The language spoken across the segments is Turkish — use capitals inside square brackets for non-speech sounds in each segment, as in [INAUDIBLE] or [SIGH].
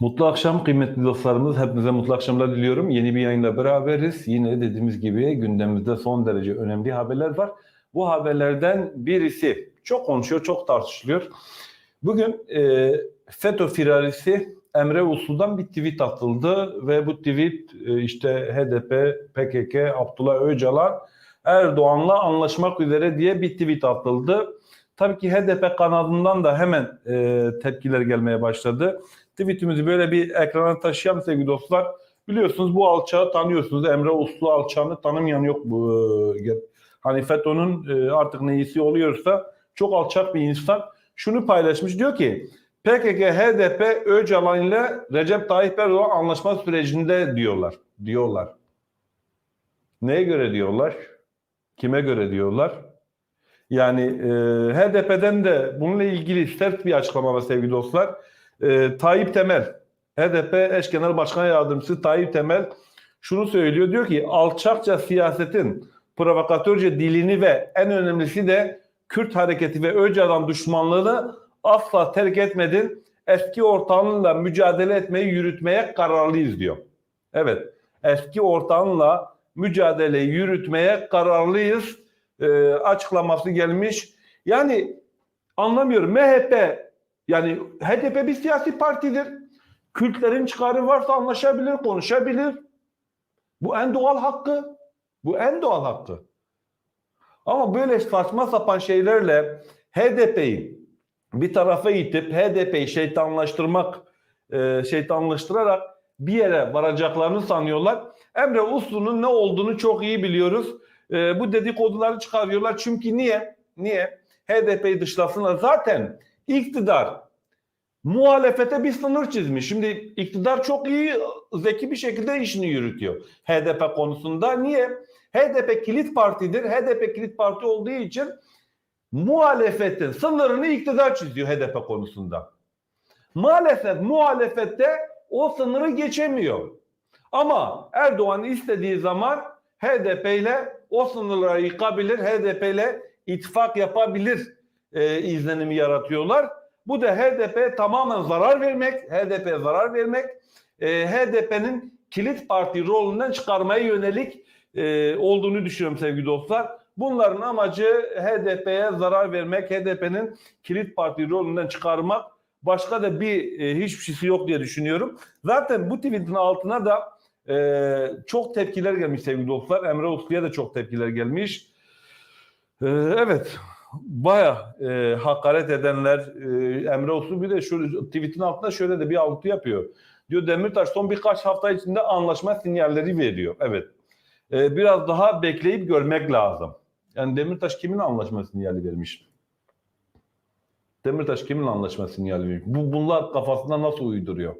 Mutlu akşam kıymetli dostlarımız. Hepinize mutlu akşamlar diliyorum. Yeni bir yayınla beraberiz. Yine dediğimiz gibi gündemimizde son derece önemli haberler var. Bu haberlerden birisi çok konuşuyor, çok tartışılıyor. Bugün e, FETÖ firarisi Emre Uslu'dan bir tweet atıldı ve bu tweet e, işte HDP, PKK, Abdullah Öcalan Erdoğan'la anlaşmak üzere diye bir tweet atıldı. Tabii ki HDP kanadından da hemen e, tepkiler gelmeye başladı. Tweetimizi böyle bir ekrana taşıyan sevgili dostlar. Biliyorsunuz bu alçağı tanıyorsunuz. Emre Uslu alçağını tanımayan yok bu. e, Hani FETÖ'nün e, artık neyisi oluyorsa çok alçak bir insan. Şunu paylaşmış diyor ki PKK, HDP, Öcalan ile Recep Tayyip Erdoğan anlaşma sürecinde diyorlar. Diyorlar. Neye göre diyorlar? Kime göre diyorlar? Yani e, HDP'den de bununla ilgili sert bir açıklama var sevgili dostlar. E, Tayyip Temel, HDP eş genel başkan yardımcısı Tayyip Temel şunu söylüyor. Diyor ki alçakça siyasetin provokatörce dilini ve en önemlisi de Kürt hareketi ve Öcalan düşmanlığını asla terk etmedin. Eski ortağınla mücadele etmeyi yürütmeye kararlıyız diyor. Evet, eski ortağınla mücadeleyi yürütmeye kararlıyız e, açıklaması gelmiş. Yani anlamıyorum. MHP yani HDP bir siyasi partidir. Kürtlerin çıkarı varsa anlaşabilir, konuşabilir. Bu en doğal hakkı. Bu en doğal hakkı. Ama böyle saçma sapan şeylerle HDP'yi bir tarafa itip HDP'yi şeytanlaştırmak, e, şeytanlaştırarak bir yere varacaklarını sanıyorlar. Emre Uslu'nun ne olduğunu çok iyi biliyoruz. E, bu dedikoduları çıkarıyorlar. Çünkü niye? Niye? HDP'yi dışlasınlar. Zaten iktidar muhalefete bir sınır çizmiş. Şimdi iktidar çok iyi, zeki bir şekilde işini yürütüyor HDP konusunda. Niye? HDP kilit partidir. HDP kilit parti olduğu için muhalefetin sınırını iktidar çiziyor HDP konusunda. Maalesef muhalefette o sınırı geçemiyor. Ama Erdoğan istediği zaman HDP ile o sınırları yıkabilir, HDP ile ittifak yapabilir e, izlenimi yaratıyorlar. Bu da HDP tamamen zarar vermek, HDP'ye zarar vermek, e, HDP'nin kilit parti rolünden çıkarmaya yönelik e, olduğunu düşünüyorum sevgili dostlar. Bunların amacı HDP'ye zarar vermek, HDP'nin kilit parti rolünden çıkarmak. Başka da bir e, hiçbir şeysi yok diye düşünüyorum. Zaten bu tweetin altına da e, çok tepkiler gelmiş sevgili dostlar. Emre Uslu'ya da çok tepkiler gelmiş. E, evet, baya e, hakaret edenler, e, Emre Uslu bir de şu tweetin altında şöyle de bir alıntı yapıyor. Diyor Demirtaş son birkaç hafta içinde anlaşma sinyalleri veriyor. Evet. E, biraz daha bekleyip görmek lazım. Yani Demirtaş kimin anlaşma sinyali vermiş? Demirtaş kimin anlaşma sinyali vermiş? Bu, bunlar kafasında nasıl uyduruyor?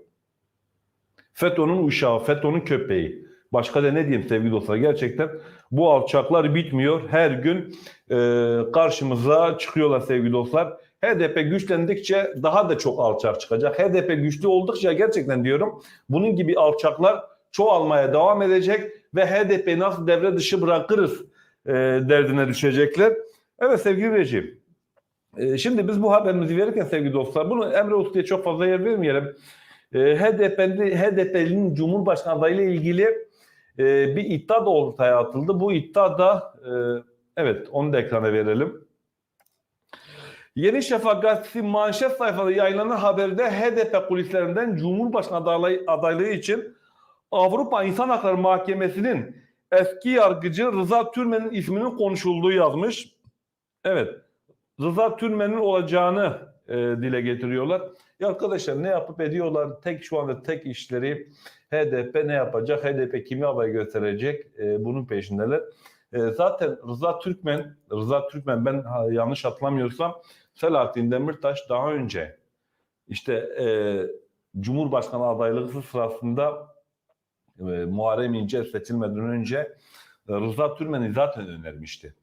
FETÖ'nün uşağı, FETÖ'nün köpeği. Başka da ne diyeyim sevgili dostlar gerçekten bu alçaklar bitmiyor. Her gün e, karşımıza çıkıyorlar sevgili dostlar. HDP güçlendikçe daha da çok alçak çıkacak. HDP güçlü oldukça gerçekten diyorum bunun gibi alçaklar çoğalmaya devam edecek ve HDP'yi nasıl devre dışı bırakırız e, derdine düşecekler. Evet sevgili rejim. E, şimdi biz bu haberimizi verirken sevgili dostlar bunu Emre Uslu'ya çok fazla yer vermeyelim. E, HDP'li, HDP'nin Cumhurbaşkanı adayı ile ilgili e, bir iddia da ortaya atıldı. Bu iddia da e, evet onu da ekrana verelim. Yeni Şafak gazetesi manşet sayfada yayınlanan haberde HDP kulislerinden Cumhurbaşkanı adaylığı, adaylığı için Avrupa İnsan Hakları Mahkemesi'nin eski yargıcı Rıza Türmen'in isminin konuşulduğu yazmış. Evet, Rıza Türmen'in olacağını e, dile getiriyorlar. Ya arkadaşlar ne yapıp ediyorlar? Tek şu anda tek işleri HDP ne yapacak? HDP kimi aday gösterecek? E, bunun peşindeler. E, zaten Rıza Türkmen, Rıza Türkmen ben ha, yanlış hatırlamıyorsam Selahattin Demirtaş daha önce işte e, Cumhurbaşkanı adaylığı sırasında e, Muharrem İnce seçilmeden önce e, Rıza Türmen'i zaten önermişti.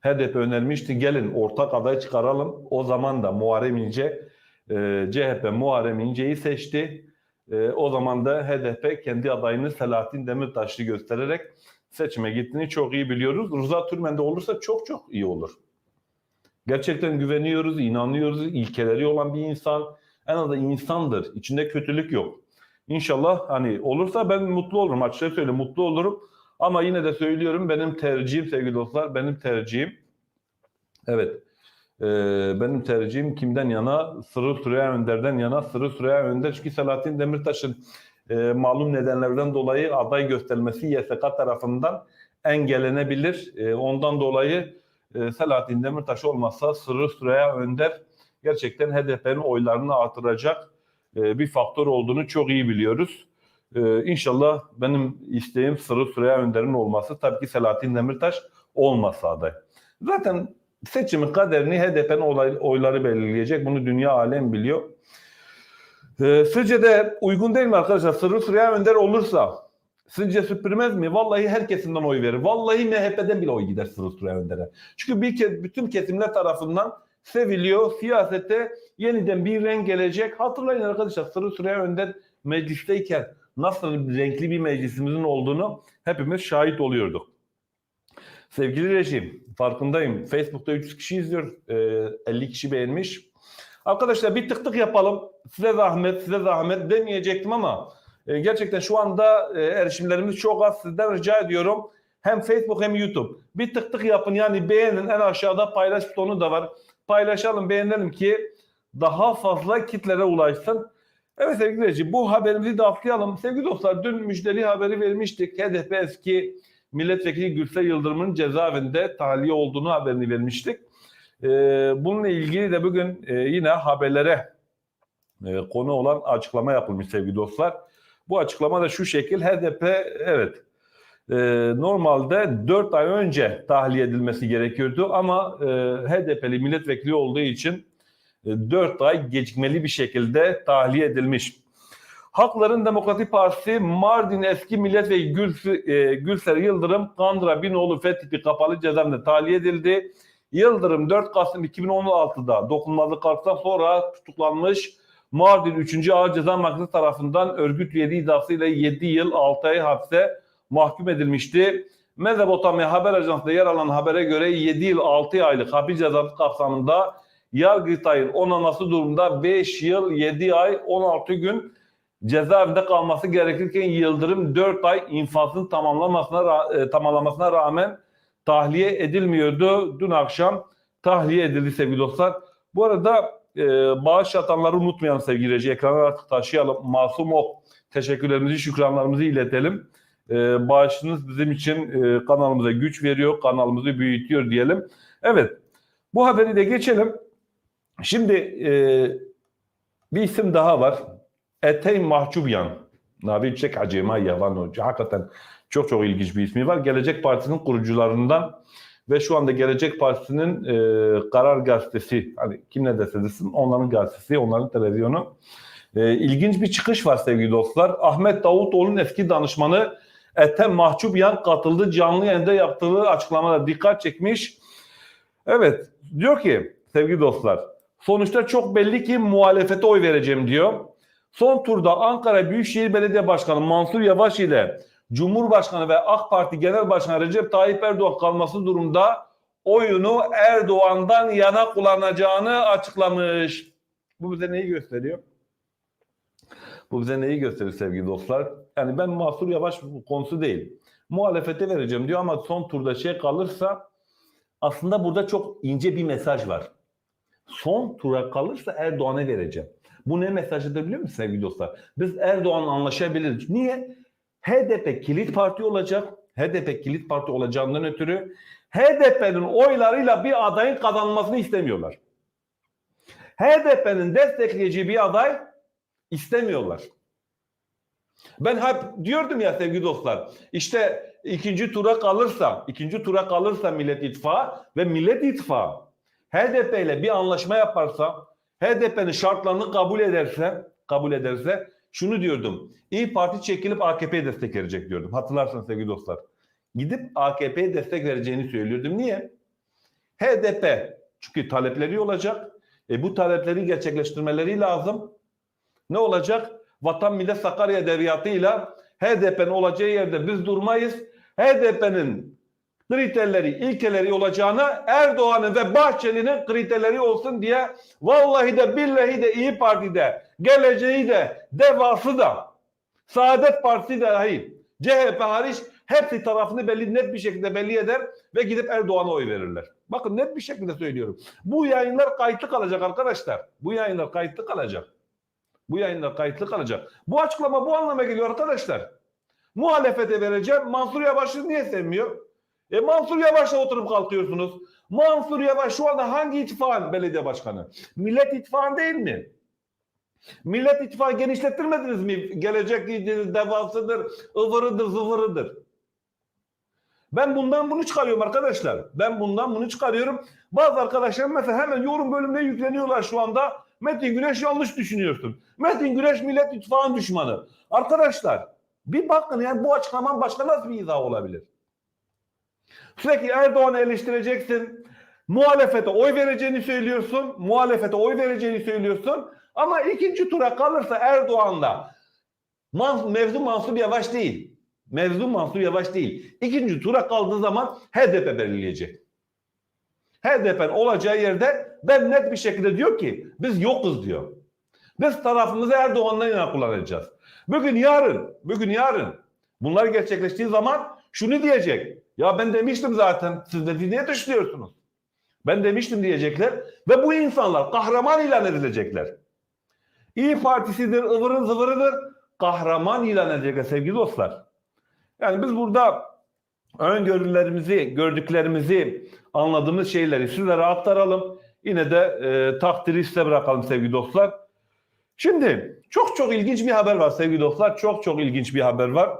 HDP önermişti gelin ortak aday çıkaralım. O zaman da Muharrem İnce e, CHP Muharrem İnce'yi seçti. E, o zaman da HDP kendi adayını Selahattin Demirtaş'ı göstererek seçime gittiğini çok iyi biliyoruz. Rıza Türmen de olursa çok çok iyi olur. Gerçekten güveniyoruz, inanıyoruz, ilkeleri olan bir insan. En azından insandır. İçinde kötülük yok. İnşallah hani olursa ben mutlu olurum. Açıkça söyleyeyim mutlu olurum. Ama yine de söylüyorum benim tercihim sevgili dostlar. Benim tercihim evet e, benim tercihim kimden yana? Sırrı Süreyya Önder'den yana. Sırrı Süreyya Önder çünkü Selahattin Demirtaş'ın e, malum nedenlerden dolayı aday gösterilmesi YSK tarafından engellenebilir. E, ondan dolayı e, Selahattin Demirtaş olmazsa Sırrı Süreyya Önder gerçekten HDP'nin oylarını artıracak e, bir faktör olduğunu çok iyi biliyoruz. E, inşallah benim isteğim Sırrı Süreyya Önder'in olması. Tabii ki Selahattin Demirtaş olmasa aday. Zaten seçimin kaderini HDP'nin oyları belirleyecek. Bunu dünya alem biliyor. E, sizce de uygun değil mi arkadaşlar? Sırrı Süreyya Önder olursa sizce süpürmez mi? Vallahi her kesimden oy verir. Vallahi MHP'den bile oy gider Sırrı Süreyya Önder'e. Çünkü bir kez bütün kesimler tarafından seviliyor. Siyasete yeniden bir renk gelecek. Hatırlayın arkadaşlar Sırrı Süreyya Önder meclisteyken nasıl renkli bir meclisimizin olduğunu hepimiz şahit oluyorduk. Sevgili rejim, farkındayım. Facebook'ta 300 kişi izliyor, e, 50 kişi beğenmiş. Arkadaşlar bir tık tık yapalım. Size zahmet, size zahmet demeyecektim ama e, gerçekten şu anda e, erişimlerimiz çok az. Sizden rica ediyorum. Hem Facebook hem YouTube. Bir tık tık yapın yani beğenin. En aşağıda paylaş butonu da var. Paylaşalım, beğenelim ki daha fazla kitlere ulaşsın. Evet sevgili rejim bu haberimizi de atlayalım. Sevgili dostlar dün müjdeli haberi vermiştik. HDP eski milletvekili Gürsel Yıldırım'ın cezaevinde tahliye olduğunu haberini vermiştik. Ee, bununla ilgili de bugün e, yine haberlere e, konu olan açıklama yapılmış sevgili dostlar. Bu açıklama da şu şekil HDP evet e, normalde 4 ay önce tahliye edilmesi gerekiyordu ama e, HDP'li milletvekili olduğu için 4 ay gecikmeli bir şekilde tahliye edilmiş. Hakların Demokratik Partisi Mardin eski milletvekili Gül, e, Gülser Yıldırım Kandıra Binoğlu Fethipi kapalı cezaevinde tahliye edildi. Yıldırım 4 Kasım 2016'da dokunulmazlık kalktıktan sonra tutuklanmış. Mardin 3. Ağır Ceza Mahkemesi tarafından örgüt üyeliği iddiasıyla 7 yıl 6 ay hapse mahkum edilmişti. Mezopotamya Haber Ajansı'nda yer alan habere göre 7 yıl 6 aylık hapis cezası kapsamında Yargıtay'ın onaması durumda 5 yıl 7 ay 16 gün cezaevinde kalması gerekirken Yıldırım 4 ay infazın tamamlamasına e, tamamlamasına rağmen tahliye edilmiyordu. Dün akşam tahliye edildi sevgili dostlar. Bu arada e, bağış yatanları unutmayalım sevgili reji. Ekrana artık taşıyalım. Masum Ok teşekkürlerimizi, şükranlarımızı iletelim. E, bağışınız bizim için e, kanalımıza güç veriyor, kanalımızı büyütüyor diyelim. Evet, bu haberi de geçelim. Şimdi e, bir isim daha var. Etey Mahçubyan. Nabi Çek Acema Yavan Hoca. Hakikaten çok çok ilginç bir ismi var. Gelecek Partisi'nin kurucularından ve şu anda Gelecek Partisi'nin e, Karar Gazetesi, hani kim ne derse desin onların gazetesi, onların televizyonu. E, ilginç bir çıkış var sevgili dostlar. Ahmet Davutoğlu'nun eski danışmanı Ethem Mahçubyan katıldı. Canlı yayında yaptığı açıklamada dikkat çekmiş. Evet, diyor ki sevgili dostlar, sonuçta çok belli ki muhalefete oy vereceğim diyor. Son turda Ankara Büyükşehir Belediye Başkanı Mansur Yavaş ile Cumhurbaşkanı ve AK Parti Genel Başkanı Recep Tayyip Erdoğan kalması durumda oyunu Erdoğan'dan yana kullanacağını açıklamış. Bu bize neyi gösteriyor? Bu bize neyi gösteriyor sevgili dostlar? Yani ben Mansur Yavaş konusu değil. Muhalefete vereceğim diyor ama son turda şey kalırsa aslında burada çok ince bir mesaj var. Son tura kalırsa Erdoğan'a vereceğim. Bu ne mesajıdır biliyor musunuz sevgili dostlar? Biz Erdoğan'la anlaşabiliriz. Niye? HDP kilit parti olacak. HDP kilit parti olacağından ötürü HDP'nin oylarıyla bir adayın kazanmasını istemiyorlar. HDP'nin destekleyeceği bir aday istemiyorlar. Ben hep diyordum ya sevgili dostlar. İşte ikinci tura kalırsa, ikinci tura kalırsa Millet İttifakı ve Millet İttifakı HDP ile bir anlaşma yaparsa, HDP'nin şartlarını kabul ederse, kabul ederse şunu diyordum. İyi Parti çekilip AKP'ye destek verecek diyordum. Hatırlarsınız sevgili dostlar. Gidip AKP'ye destek vereceğini söylüyordum. Niye? HDP çünkü talepleri olacak. E bu talepleri gerçekleştirmeleri lazım. Ne olacak? Vatan Millet Sakarya Devriyatıyla HDP'nin olacağı yerde biz durmayız. HDP'nin kriterleri, ilkeleri olacağına Erdoğan'ın ve Bahçeli'nin kriterleri olsun diye vallahi de billahi de İyi Parti'de, geleceği de, devası da, Saadet Partisi de dahil, CHP hariç hepsi tarafını belli net bir şekilde belli eder ve gidip Erdoğan'a oy verirler. Bakın net bir şekilde söylüyorum. Bu yayınlar kayıtlı kalacak arkadaşlar. Bu yayınlar kayıtlı kalacak. Bu yayınlar kayıtlı kalacak. Bu açıklama bu anlama geliyor arkadaşlar. Muhalefete vereceğim. Mansur Yavaş'ı niye sevmiyor? E Mansur Yavaş'la oturup kalkıyorsunuz. Mansur Yavaş şu anda hangi ittifakın belediye başkanı? Millet İttifakı değil mi? Millet İttifakı genişlettirmediniz mi? Gelecek dediğiniz devasıdır, ıvırıdır, zıvırıdır. Ben bundan bunu çıkarıyorum arkadaşlar. Ben bundan bunu çıkarıyorum. Bazı arkadaşlar mesela hemen yorum bölümüne yükleniyorlar şu anda. Metin Güneş yanlış düşünüyorsun. Metin Güneş Millet İttifakı'nın düşmanı. Arkadaşlar bir bakın yani bu açıklaman başka nasıl bir izah olabilir? Sürekli Erdoğan'ı eleştireceksin. Muhalefete oy vereceğini söylüyorsun. Muhalefete oy vereceğini söylüyorsun. Ama ikinci tura kalırsa Erdoğan'la mevzu Mansur Yavaş değil. Mevzu Mansur Yavaş değil. İkinci tura kaldığı zaman HDP belirleyecek. HDP'nin olacağı yerde ben net bir şekilde diyor ki biz yokuz diyor. Biz tarafımızı Erdoğan'la yana kullanacağız. Bugün yarın, bugün yarın bunlar gerçekleştiği zaman şunu diyecek. Ya ben demiştim zaten siz de niye düşünüyorsunuz? Ben demiştim diyecekler ve bu insanlar kahraman ilan edilecekler. İyi Partisi'dir, ıvırı zıvırıdır. Kahraman ilan edecekler sevgili dostlar. Yani biz burada öngörülerimizi, gördüklerimizi, anladığımız şeyleri sizlere aktaralım. Yine de e, takdiri size bırakalım sevgili dostlar. Şimdi çok çok ilginç bir haber var sevgili dostlar. Çok çok ilginç bir haber var.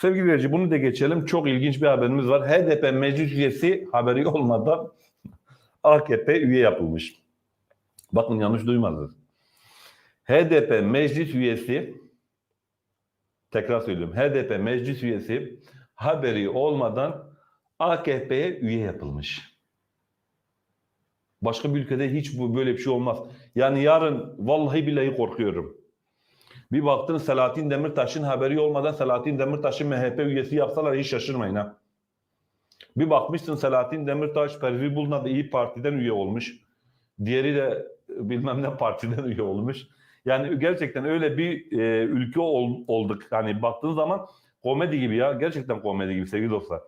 Sevgili izleyici bunu da geçelim. Çok ilginç bir haberimiz var. HDP meclis üyesi haberi olmadan [LAUGHS] AKP üye yapılmış. Bakın yanlış duymadınız. HDP meclis üyesi tekrar söylüyorum. HDP meclis üyesi haberi olmadan AKP'ye üye yapılmış. Başka bir ülkede hiç bu böyle bir şey olmaz. Yani yarın vallahi billahi korkuyorum. Bir baktın Selahattin Demirtaş'ın haberi olmadan Selahattin Demirtaş'ı MHP üyesi yapsalar hiç şaşırmayın ha. Bir bakmışsın Selahattin Demirtaş Pervi Bulun'a da İyi Parti'den üye olmuş. Diğeri de bilmem ne partiden [LAUGHS] üye olmuş. Yani gerçekten öyle bir e, ülke ol- olduk. Hani baktığın zaman komedi gibi ya. Gerçekten komedi gibi sevgili dostlar.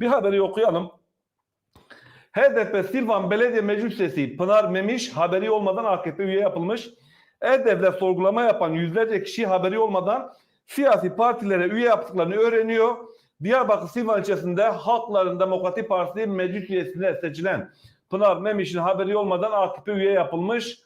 Bir haberi okuyalım. HDP Silvan Belediye Meclis Üyesi Pınar Memiş haberi olmadan AKP üye yapılmış. E-Devlet sorgulama yapan yüzlerce kişi haberi olmadan siyasi partilere üye yaptıklarını öğreniyor. Diyarbakır Silvan ilçesinde Halkların Demokratik Partisi meclis üyesine seçilen Pınar Memiş'in haberi olmadan AKP üye yapılmış.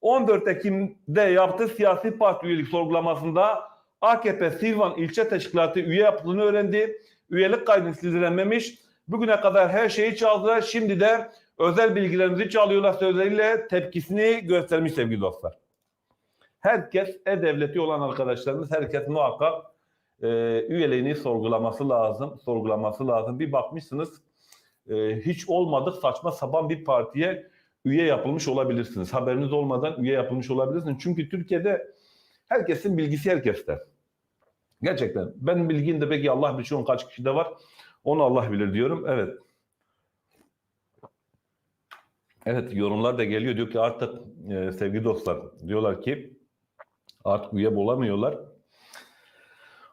14 Ekim'de yaptığı siyasi parti üyelik sorgulamasında AKP Silvan ilçe teşkilatı üye yapıldığını öğrendi. Üyelik kaydını sildirememiş. Bugüne kadar her şeyi çaldılar. Şimdi de özel bilgilerimizi çalıyorlar sözleriyle tepkisini göstermiş sevgili dostlar. Herkes e-devleti olan arkadaşlarımız herkes muhakkak e, üyeliğini sorgulaması lazım. Sorgulaması lazım. Bir bakmışsınız e, hiç olmadık saçma sapan bir partiye üye yapılmış olabilirsiniz. Haberiniz olmadan üye yapılmış olabilirsiniz. Çünkü Türkiye'de herkesin bilgisi herkeste. Gerçekten. Benim bilgim de peki Allah bilir onun kaç kişide var. Onu Allah bilir diyorum. Evet. Evet yorumlar da geliyor. Diyor ki artık e, sevgili dostlar diyorlar ki artık üye bulamıyorlar.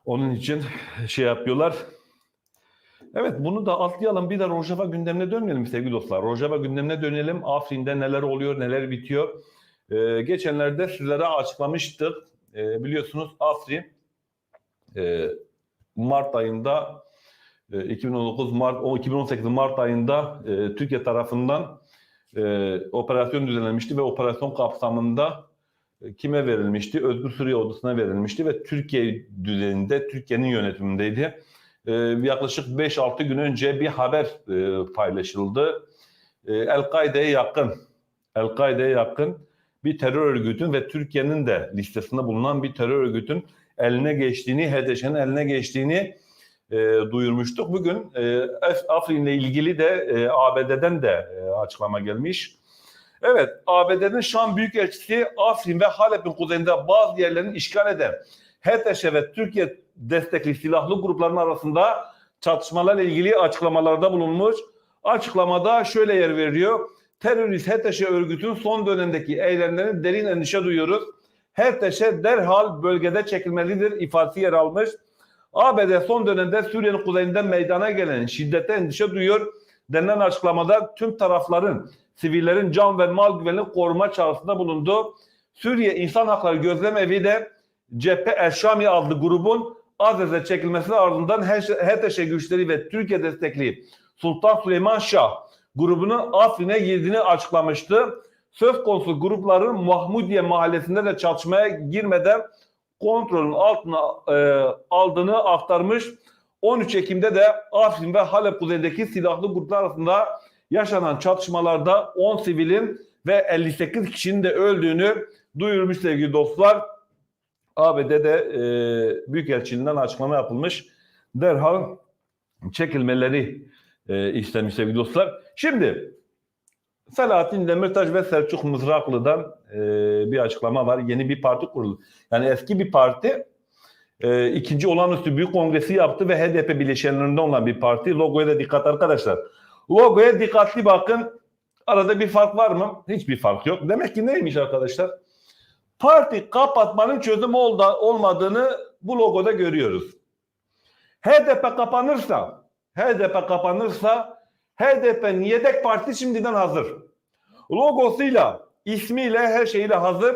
Onun için şey yapıyorlar. Evet bunu da atlayalım. Bir de Rojava gündemine dönmeyelim sevgili dostlar. Rojava gündemine dönelim. Afrin'de neler oluyor, neler bitiyor. Ee, geçenlerde sizlere açıklamıştık. Ee, biliyorsunuz Afrin e, Mart ayında e, 2019 Mart o 2018 Mart ayında e, Türkiye tarafından e, operasyon düzenlenmişti ve operasyon kapsamında kime verilmişti? Özgür Suriye Ordusu'na verilmişti ve Türkiye düzeninde, Türkiye'nin yönetimindeydi. Ee, yaklaşık 5-6 gün önce bir haber e, paylaşıldı. Ee, El-Kaide'ye yakın, El-Kaide'ye yakın bir terör örgütün ve Türkiye'nin de listesinde bulunan bir terör örgütün eline geçtiğini, HDŞ'nin eline geçtiğini e, duyurmuştuk. Bugün e, Afrin'le ilgili de e, ABD'den de e, açıklama gelmiş. Evet, ABD'nin Şam Büyükelçisi Afrin ve Halep'in kuzeyinde bazı yerlerini işgal eden HTŞ ve Türkiye destekli silahlı grupların arasında çatışmalarla ilgili açıklamalarda bulunmuş. Açıklamada şöyle yer veriyor. Terörist HTŞ örgütün son dönemdeki eylemlerin derin endişe duyuyoruz. HTŞ derhal bölgede çekilmelidir ifadesi yer almış. ABD son dönemde Suriye'nin kuzeyinden meydana gelen şiddete endişe duyuyor. Denilen açıklamada tüm tarafların sivillerin can ve mal güvenliğini koruma çağrısında bulundu. Suriye İnsan Hakları Gözlem Evi de Cephe El-Şami adlı grubun Azez'e çekilmesinin ardından HTŞ güçleri ve Türkiye destekli Sultan Süleyman Şah grubunun Afrin'e girdiğini açıklamıştı. Söz konusu grupların Mahmudiye mahallesinde de çatışmaya girmeden kontrolün altına e, aldığını aktarmış. 13 Ekim'de de Afrin ve Halep kuzeyindeki silahlı gruplar arasında yaşanan çatışmalarda 10 sivilin ve 58 kişinin de öldüğünü duyurmuş sevgili dostlar. ABD'de e, Büyükelçiliğinden açıklama yapılmış. Derhal çekilmeleri e, istemiş sevgili dostlar. Şimdi Selahattin Demirtaş ve Selçuk Mızraklı'dan e, bir açıklama var. Yeni bir parti kuruldu. Yani eski bir parti e, ikinci olağanüstü büyük kongresi yaptı ve HDP bileşenlerinden olan bir parti. Logoya da dikkat arkadaşlar. Logoya dikkatli bakın. Arada bir fark var mı? Hiçbir fark yok. Demek ki neymiş arkadaşlar? Parti kapatmanın çözümü olda, olmadığını bu logoda görüyoruz. HDP kapanırsa, HDP kapanırsa HDP'nin yedek parti şimdiden hazır. Logosuyla, ismiyle, her şeyiyle hazır.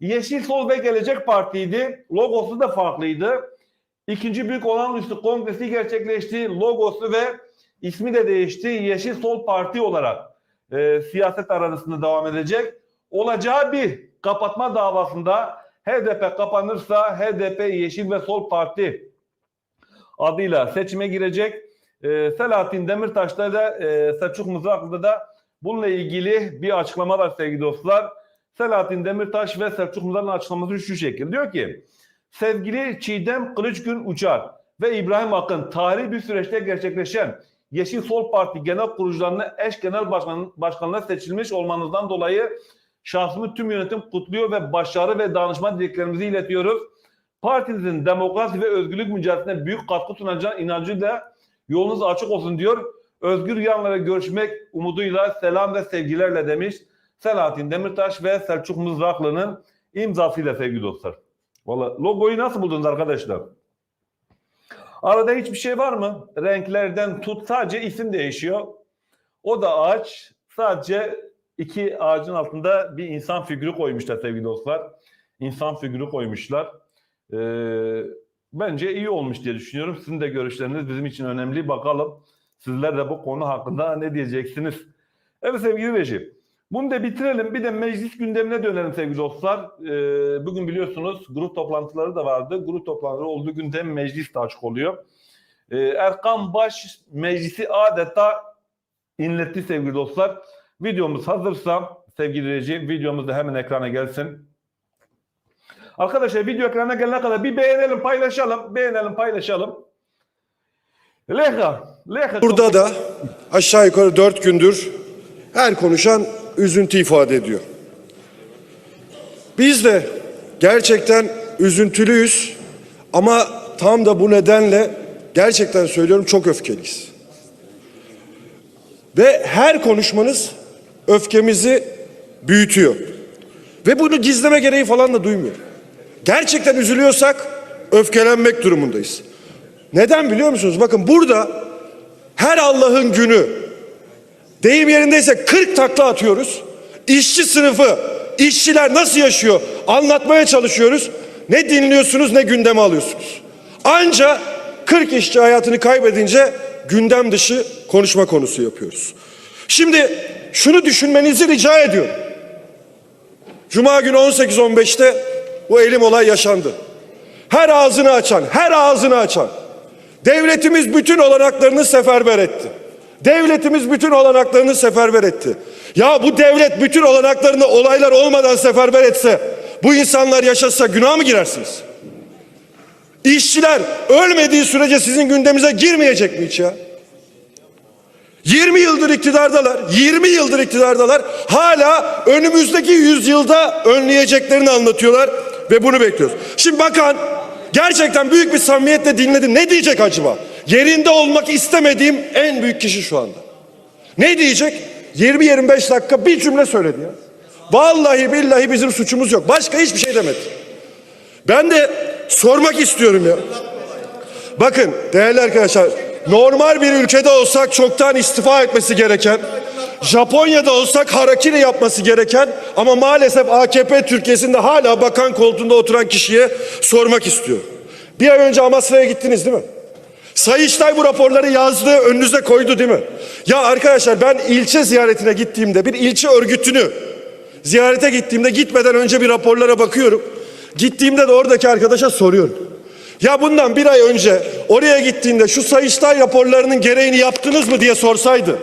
Yeşil Sol ve Gelecek Parti'ydi. Logosu da farklıydı. İkinci büyük olağanüstü kongresi gerçekleşti. Logosu ve ismi de değişti. Yeşil Sol Parti olarak e, siyaset arasında devam edecek. Olacağı bir kapatma davasında HDP kapanırsa HDP Yeşil ve Sol Parti adıyla seçime girecek. E, Selahattin Demirtaş'ta da e, Selçuk Mızraklı'da da bununla ilgili bir açıklama var sevgili dostlar. Selahattin Demirtaş ve Selçuk Mızraklı'nın açıklaması şu şekilde. Diyor ki sevgili Çiğdem Kılıçgün Uçar ve İbrahim Akın tarihi bir süreçte gerçekleşen Yeşil Sol Parti genel kurucularına eş genel başkan, başkanına seçilmiş olmanızdan dolayı şahsımı tüm yönetim kutluyor ve başarı ve danışma dileklerimizi iletiyoruz. Partinizin demokrasi ve özgürlük mücadelesine büyük katkı sunacağı inancıyla yolunuz açık olsun diyor. Özgür yanlara görüşmek umuduyla selam ve sevgilerle demiş Selahattin Demirtaş ve Selçuk Mızraklı'nın imzasıyla sevgili dostlar. Vallahi logoyu nasıl buldunuz arkadaşlar? Arada hiçbir şey var mı? Renklerden tut sadece isim değişiyor. O da ağaç. Sadece iki ağacın altında bir insan figürü koymuşlar sevgili dostlar. İnsan figürü koymuşlar. Ee, bence iyi olmuş diye düşünüyorum. Sizin de görüşleriniz bizim için önemli. Bakalım sizler de bu konu hakkında ne diyeceksiniz? Evet sevgili reji. Bunu da bitirelim. Bir de meclis gündemine dönelim sevgili dostlar. Ee, bugün biliyorsunuz grup toplantıları da vardı. Grup toplantıları olduğu günde meclis de açık oluyor. Ee, Erkan Baş meclisi adeta inletti sevgili dostlar. Videomuz hazırsa sevgili reji videomuz da hemen ekrana gelsin. Arkadaşlar video ekrana gelene kadar bir beğenelim paylaşalım. Beğenelim paylaşalım. Leha. Leha. Burada da aşağı yukarı dört gündür her konuşan üzüntü ifade ediyor. Biz de gerçekten üzüntülüyüz ama tam da bu nedenle gerçekten söylüyorum çok öfkeliyiz. Ve her konuşmanız öfkemizi büyütüyor. Ve bunu gizleme gereği falan da duymuyor. Gerçekten üzülüyorsak öfkelenmek durumundayız. Neden biliyor musunuz? Bakın burada her Allah'ın günü deyim yerindeyse 40 takla atıyoruz. İşçi sınıfı, işçiler nasıl yaşıyor anlatmaya çalışıyoruz. Ne dinliyorsunuz ne gündeme alıyorsunuz. Anca 40 işçi hayatını kaybedince gündem dışı konuşma konusu yapıyoruz. Şimdi şunu düşünmenizi rica ediyorum. Cuma günü 18-15'te bu elim olay yaşandı. Her ağzını açan, her ağzını açan. Devletimiz bütün olanaklarını seferber etti. Devletimiz bütün olanaklarını seferber etti. Ya bu devlet bütün olanaklarını olaylar olmadan seferber etse, bu insanlar yaşasa günah mı girersiniz? İşçiler ölmediği sürece sizin gündeminize girmeyecek mi hiç ya? 20 yıldır iktidardalar. 20 yıldır iktidardalar. Hala önümüzdeki yüzyılda önleyeceklerini anlatıyorlar ve bunu bekliyoruz. Şimdi bakan gerçekten büyük bir samimiyetle dinledi. Ne diyecek acaba? Yerinde olmak istemediğim en büyük kişi şu anda. Ne diyecek? 20-25 dakika bir cümle söyledi ya. Vallahi billahi bizim suçumuz yok. Başka hiçbir şey demedi. Ben de sormak istiyorum ya. Bakın değerli arkadaşlar normal bir ülkede olsak çoktan istifa etmesi gereken Japonya'da olsak harakiri yapması gereken ama maalesef AKP Türkiye'sinde hala bakan koltuğunda oturan kişiye sormak istiyor. Bir ay önce Amasra'ya gittiniz değil mi? Sayıştay bu raporları yazdı, önünüze koydu değil mi? Ya arkadaşlar ben ilçe ziyaretine gittiğimde bir ilçe örgütünü ziyarete gittiğimde gitmeden önce bir raporlara bakıyorum. Gittiğimde de oradaki arkadaşa soruyorum. Ya bundan bir ay önce oraya gittiğinde şu Sayıştay raporlarının gereğini yaptınız mı diye sorsaydı.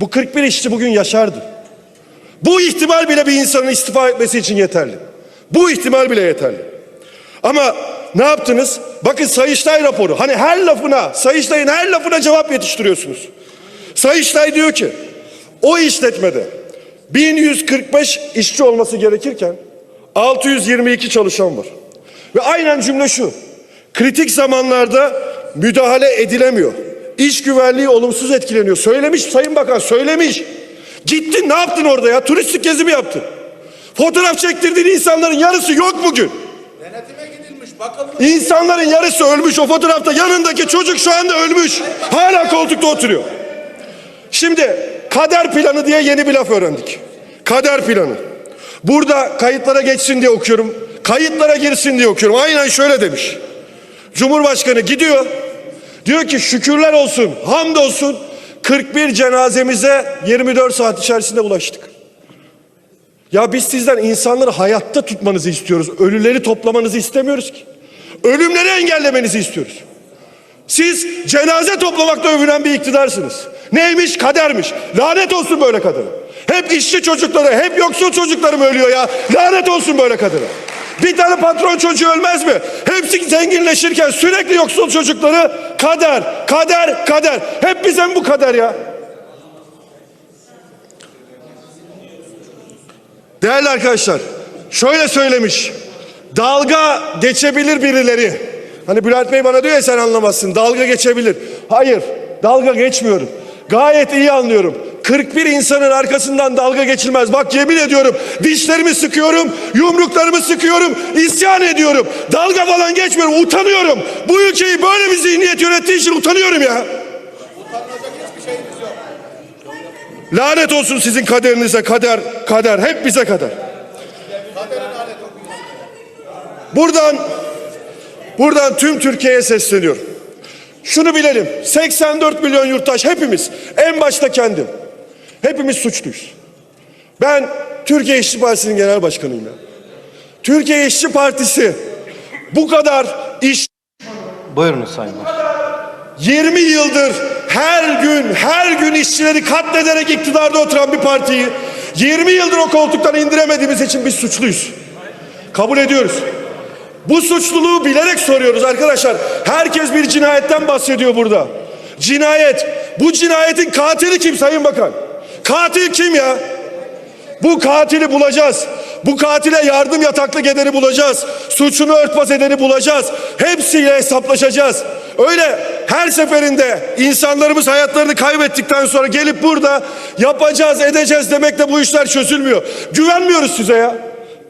Bu 41 işçi bugün yaşardı. Bu ihtimal bile bir insanın istifa etmesi için yeterli. Bu ihtimal bile yeterli. Ama ne yaptınız? Bakın Sayıştay raporu. Hani her lafına, Sayıştay'ın her lafına cevap yetiştiriyorsunuz. Sayıştay diyor ki o işletmede 1145 işçi olması gerekirken 622 çalışan var. Ve aynen cümle şu. Kritik zamanlarda müdahale edilemiyor. İş güvenliği olumsuz etkileniyor. Söylemiş Sayın Bakan söylemiş. Gittin ne yaptın orada ya? Turistik gezi mi yaptın? Fotoğraf çektirdiğin insanların yarısı yok bugün. Bakalım. İnsanların yarısı ölmüş. O fotoğrafta yanındaki çocuk şu anda ölmüş. Hala koltukta oturuyor. Şimdi kader planı diye yeni bir laf öğrendik. Kader planı. Burada kayıtlara geçsin diye okuyorum. Kayıtlara girsin diye okuyorum. Aynen şöyle demiş. Cumhurbaşkanı gidiyor. Diyor ki şükürler olsun, hamdolsun 41 cenazemize 24 saat içerisinde ulaştık. Ya biz sizden insanları hayatta tutmanızı istiyoruz. Ölüleri toplamanızı istemiyoruz ki. Ölümleri engellemenizi istiyoruz. Siz cenaze toplamakta övünen bir iktidarsınız. Neymiş? Kadermiş. Lanet olsun böyle kadına. Hep işçi çocukları, hep yoksul çocuklarım ölüyor ya. Lanet olsun böyle kadına. Bir tane patron çocuğu ölmez mi? Hepsi zenginleşirken sürekli yoksul çocukları kader, kader, kader. Hep bize mi bu kader ya? Değerli arkadaşlar, şöyle söylemiş. Dalga geçebilir birileri. Hani Bülent Bey bana diyor ya sen anlamazsın. Dalga geçebilir. Hayır, dalga geçmiyorum. Gayet iyi anlıyorum. 41 insanın arkasından dalga geçilmez. Bak yemin ediyorum dişlerimi sıkıyorum, yumruklarımı sıkıyorum, isyan ediyorum. Dalga falan geçmiyorum, utanıyorum. Bu ülkeyi böyle bir zihniyet yönettiği için utanıyorum ya. Utanılacak hiçbir şeyimiz yok. Lanet olsun sizin kaderinize kader, kader, hep bize kader. Buradan buradan tüm Türkiye'ye sesleniyorum. Şunu bilelim. 84 milyon yurttaş hepimiz en başta kendim. Hepimiz suçluyuz. Ben Türkiye İşçi Partisi'nin genel başkanıyım ya. Türkiye İşçi Partisi bu kadar iş Buyurunuz Sayın Başkan. 20 yıldır her gün her gün işçileri katlederek iktidarda oturan bir partiyi 20 yıldır o koltuktan indiremediğimiz için biz suçluyuz. Kabul ediyoruz. Bu suçluluğu bilerek soruyoruz arkadaşlar. Herkes bir cinayetten bahsediyor burada. Cinayet. Bu cinayetin katili kim Sayın Bakan? Katil kim ya? Bu katili bulacağız. Bu katile yardım yataklık edeni bulacağız. Suçunu örtbas edeni bulacağız. Hepsiyle hesaplaşacağız. Öyle her seferinde insanlarımız hayatlarını kaybettikten sonra gelip burada yapacağız edeceğiz demekle bu işler çözülmüyor. Güvenmiyoruz size ya.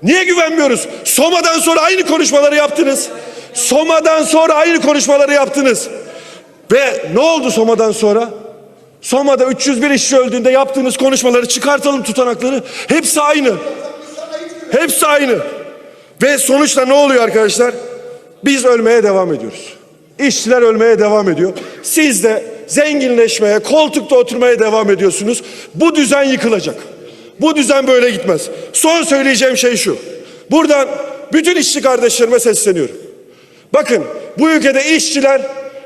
Niye güvenmiyoruz? Soma'dan sonra aynı konuşmaları yaptınız. Soma'dan sonra aynı konuşmaları yaptınız. Ve ne oldu Soma'dan sonra? Soma'da 301 işçi öldüğünde yaptığınız konuşmaları çıkartalım tutanakları. Hepsi aynı. Hepsi aynı. Ve sonuçta ne oluyor arkadaşlar? Biz ölmeye devam ediyoruz. İşçiler ölmeye devam ediyor. Siz de zenginleşmeye, koltukta oturmaya devam ediyorsunuz. Bu düzen yıkılacak. Bu düzen böyle gitmez. Son söyleyeceğim şey şu. Buradan bütün işçi kardeşlerime sesleniyorum. Bakın bu ülkede işçiler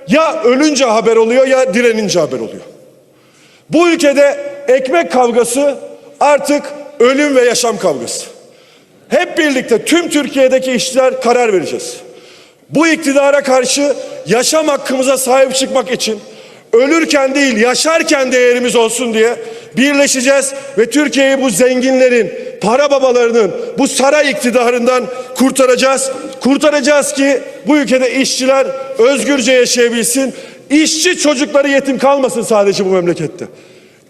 ya ölünce haber oluyor ya direnince haber oluyor. Bu ülkede ekmek kavgası artık ölüm ve yaşam kavgası. Hep birlikte tüm Türkiye'deki işçiler karar vereceğiz. Bu iktidara karşı yaşam hakkımıza sahip çıkmak için ölürken değil yaşarken değerimiz olsun diye birleşeceğiz ve Türkiye'yi bu zenginlerin, para babalarının, bu saray iktidarından kurtaracağız. Kurtaracağız ki bu ülkede işçiler özgürce yaşayabilsin. İşçi çocukları yetim kalmasın sadece bu memlekette.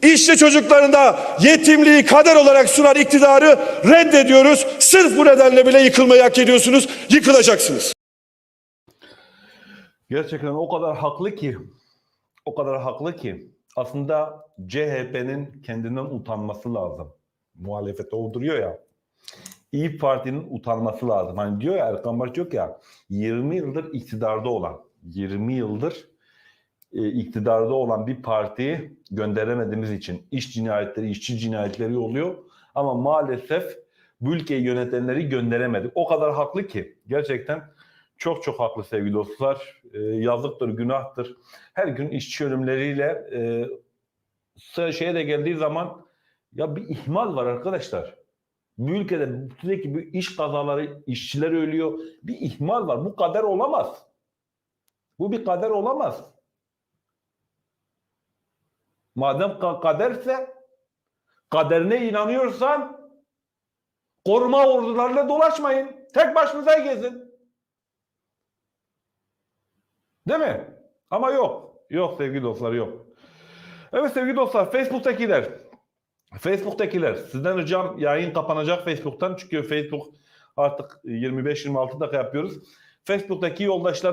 İşçi çocuklarında yetimliği kader olarak sunan iktidarı reddediyoruz. Sırf bu nedenle bile yıkılmayı hak ediyorsunuz. Yıkılacaksınız. Gerçekten o kadar haklı ki, o kadar haklı ki aslında CHP'nin kendinden utanması lazım. Muhalefete o ya. İyi Parti'nin utanması lazım. Hani diyor ya Erkan Baş diyor ya 20 yıldır iktidarda olan, 20 yıldır e, iktidarda olan bir partiyi gönderemediğimiz için iş cinayetleri, işçi cinayetleri oluyor. Ama maalesef bu ülkeyi yönetenleri gönderemedik. O kadar haklı ki gerçekten çok çok haklı sevgili dostlar. E, yazıktır, günahtır. Her gün işçi ölümleriyle e, şeye de geldiği zaman ya bir ihmal var arkadaşlar. Bu ülkede sürekli bir iş kazaları, işçiler ölüyor. Bir ihmal var. Bu kader olamaz. Bu bir kader olamaz. Madem ka- kaderse, kaderine inanıyorsan koruma ordularıyla dolaşmayın. Tek başınıza gezin. Değil mi? Ama yok. Yok sevgili dostlar yok. Evet sevgili dostlar Facebook'takiler. Facebook'takiler sizden ricam yayın kapanacak Facebook'tan çünkü Facebook artık 25-26 dakika yapıyoruz. Facebook'taki yoldaşlarımız